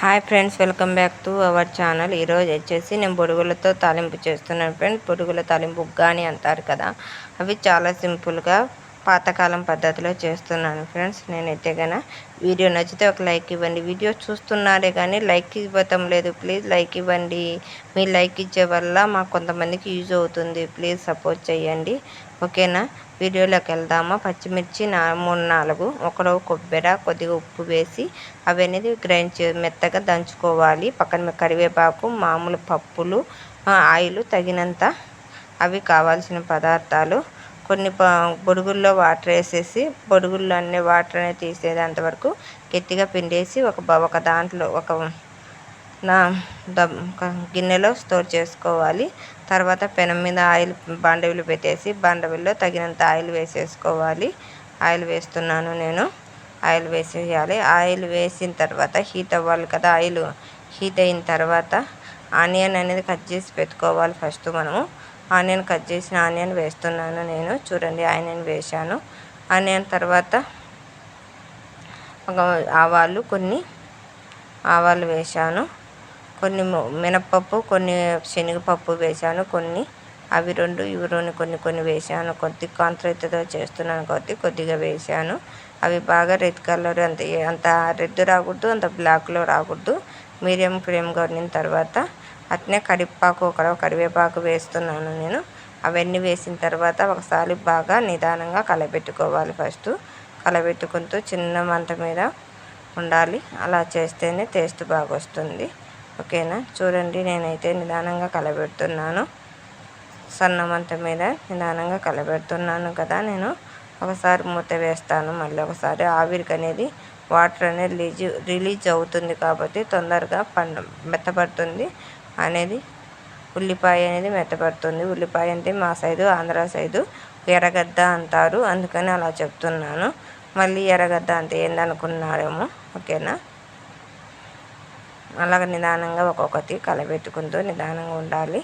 Hi friends welcome back to our channel ఈరోజు వచ్చేసి నేను బొడుగులతో తాలింపు చేస్తున్నాను. ఫ్రెండ్స్ పొడుగుల తాలింపు ఉగ్గాని అంటారు కదా అవి చాలా సింపుల్గా పాతకాలం పద్ధతిలో చేస్తున్నాను ఫ్రెండ్స్. నేనైతే కన వీడియో నచ్చితే ఒక లైక్ ఇవ్వండి. వీడియో చూస్తున్నారే కానీ లైక్ ఇవ్వటం లేదు. ప్లీజ్ లైక్ ఇవ్వండి. మీ లైక్ ఇచ్చే వల్ల మాకు కొంతమందికి యూజ్ అవుతుంది. ప్లీజ్ సపోర్ట్ చేయండి. ఓకేనా? వీడియోలోకి వెళ్దామా? పచ్చిమిర్చి నా మూడు నాలుగు ఒకరో కొబ్బరి కొద్దిగా ఉప్పు వేసి అవి అనేది గ్రైండ్ చే మెత్తగా దంచుకోవాలి. పక్కన కరివేపాకు మామూలు పప్పులు ఆయిల్ తగినంత అవి కావాల్సిన పదార్థాలు కొన్ని బొడుగుల్లో వాటర్ వేసేసి బొడుగుల్లో అన్ని వాటర్ అనేది తీసేదంత వరకు గట్టిగా పిండేసి ఒక ఒక దాంట్లో ఒక నా గిన్నెలో స్టోర్ చేసుకోవాలి. తర్వాత పెనం మీద ఆయిల్ బాండవిలు పెట్టేసి బాండవిల్లో తగినంత ఆయిల్ వేసేసుకోవాలి. ఆయిల్ వేస్తున్నాను నేను. ఆయిల్ వేసేయాలి. ఆయిల్ వేసిన తర్వాత హీట్ అవ్వాలి కదా ఆయిల్. హీట్ అయిన తర్వాత ఆనియన్ అనేది కట్ చేసి పెట్టుకోవాలి ఫస్ట్ మనము. ఆనియన్ కట్ చేసిన ఆనియన్ వేస్తున్నాను నేను. చూడండి ఆనియన్ వేసాను ఆనియన్ తర్వాత ఒక ఆవాలు కొన్ని ఆవాలు వేశాను. కొన్ని మినప్పప్పు కొన్ని శనగపప్పు వేసాను కొన్ని అవి రెండు ఇవి రెండు కొన్ని కొన్ని వేసాను కొద్ది కాంట్రైతతో చేస్తున్నాను కాబట్టి కొద్దిగా వేసాను అవి బాగా రెడ్ కలర్ అంత అంత రెడ్ రాకూడదు అంత బ్లాక్లో రాకూడదు. మీడియం ఫ్లేమ్గా ఉన్న తర్వాత అట్నే కరివేపాకు ఒక కరివేపాకు వేస్తున్నాను నేను. అవన్నీ వేసిన తర్వాత ఒకసారి బాగా నిదానంగా కలబెట్టుకోవాలి ఫస్ట్. కలబెట్టుకుంటూ చిన్న మంట మీద ఉండాలి. అలా చేస్తేనే టేస్ట్ బాగా వస్తుంది ఓకేనా? చూడండి నేనైతే నిదానంగా కలబెడుతున్నాను. సన్న మంట మీద నిదానంగా కలబెడుతున్నాను కదా నేను. ఒకసారి మూత వేస్తాను. మళ్ళీ ఒకసారి ఆవిరికి అనేది వాటర్ అనేది రిలీజ్ రిలీజ్ అవుతుంది కాబట్టి తొందరగా పండ మెత్తపడుతుంది అనేది ఉల్లిపాయ అనేది మెత్తపడుతుంది. ఉల్లిపాయ అంటే మా సైడు ఆంధ్ర సైడు ఎర్రగడ్డ అంటారు. అందుకని అలా చెప్తున్నాను. మళ్ళీ ఎర్రగడ్డ అంటే ఏందనుకున్నారేమో ఓకేనా? అలాగ నిదానంగా ఒక్కొక్కటి కలబెట్టుకుంటూ నిదానంగా ఉండాలి.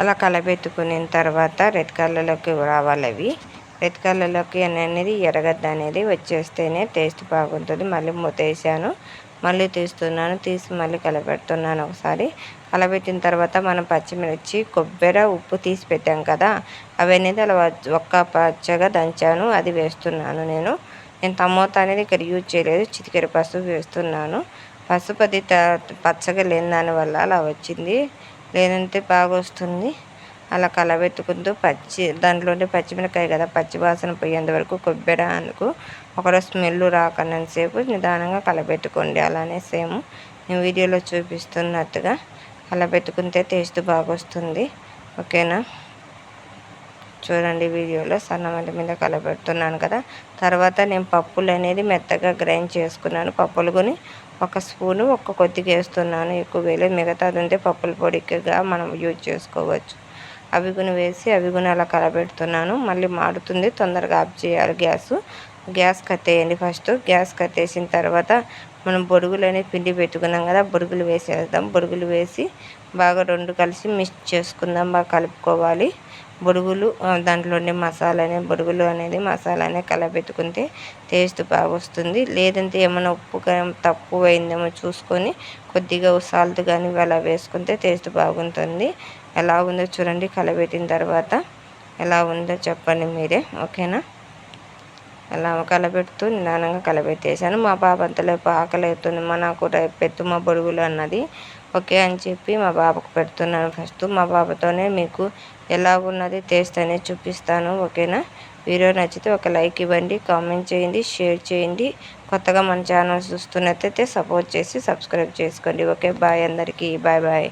అలా కలబెట్టుకున్న తర్వాత రెడ్ కలర్లోకి రావాలి అవి. రెడ్ కలర్లోకి అనేది ఎర్రగడ్డ అనేది వచ్చేస్తేనే టేస్ట్ బాగుంటుంది. మళ్ళీ మూతేసాను మళ్ళీ తీస్తున్నాను తీసి మళ్ళీ కలపెడుతున్నాను ఒకసారి. కలబెట్టిన తర్వాత మనం పచ్చిమిర్చి కొబ్బరి ఉప్పు తీసి పెట్టాం కదా అవన్నీ అలా ఒక్క పచ్చగా దంచాను అది వేస్తున్నాను నేను. నేను టమోటా అనేది ఇక్కడ యూజ్ చేయలేదు చిటికెర పసుపు వేస్తున్నాను. పసుపు అది పచ్చగా లేని దానివల్ల అలా వచ్చింది. లేదంటే బాగా వస్తుంది అలా కలబెట్టుకుంటూ పచ్చి దాంట్లోనే పచ్చిమిరకాయ కదా పచ్చి వాసన పోయేంత వరకు కొబ్బరి అందుకు ఒకరోజు స్మెల్ రాకన్నంతసేపు నిదానంగా కలబెట్టుకోండి. అలానే సేమ్ నేను వీడియోలో చూపిస్తున్నట్టుగా కలబెట్టుకుంటే టేస్ట్ బాగా వస్తుంది ఓకేనా? చూడండి వీడియోలో సన్నమంట మీద కలబెడుతున్నాను కదా. తర్వాత నేను పప్పులు అనేది మెత్తగా గ్రైండ్ చేసుకున్నాను. పప్పులు కొని ఒక స్పూను ఒక్క కొద్దిగా వేస్తున్నాను. ఎక్కువ వేయలేదు. మిగతాది ఉంటే పప్పుల పొడిగా మనం యూజ్ చేసుకోవచ్చు. అవి వేసి అవి అలా కలబెడుతున్నాను. మళ్ళీ మాడుతుంది తొందరగా ఆఫ్ చేయాలి గ్యాస్. గ్యాస్ కట్టేయండి ఫస్ట్. గ్యాస్ కట్టేసిన తర్వాత మనం బొరుగులు పిండి పెట్టుకున్నాం కదా బొరుగులు వేసేద్దాం. బొరుగులు వేసి బాగా రెండు కలిసి మిక్స్ చేసుకుందాం. బాగా కలుపుకోవాలి. బొరుగులు దాంట్లోనే మసాలా అనేది బొరుగులు అనేది మసాలా అనేది కలబెట్టుకుంటే టేస్ట్ బాగా వస్తుంది. లేదంటే ఏమైనా ఉప్పు తక్కువ అయిందేమో చూసుకొని కొద్దిగా సాల్ట్ కానీ అలా వేసుకుంటే టేస్ట్ బాగుంటుంది. ఎలా ఉందో చూడండి. కలబెట్టిన తర్వాత ఎలా ఉందో చెప్పండి మీరే ఓకేనా? అలా కలబెడుతూ నిదానంగా కలబెట్టేశాను మా పాప అంతలేపు ఆకలి అవుతుంది మా నాకు పెట్టు మా బొడుగులు అన్నది. ఓకే అని చెప్పి మా బాబకు పెడుతున్నాను ఫస్ట్. మా బాబతోనే మీకు ఎలా ఉన్నది టేస్ట్ అనేది చూపిస్తాను ఓకేనా? వీడియో నచ్చితే ఒక లైక్ ఇవ్వండి కామెంట్ చేయండి షేర్ చేయండి. కొత్తగా మన ఛానల్ చూస్తున్నట్టయితే సపోర్ట్ చేసి సబ్స్క్రైబ్ చేసుకోండి. ఓకే బాయ్ అందరికీ. Bye bye.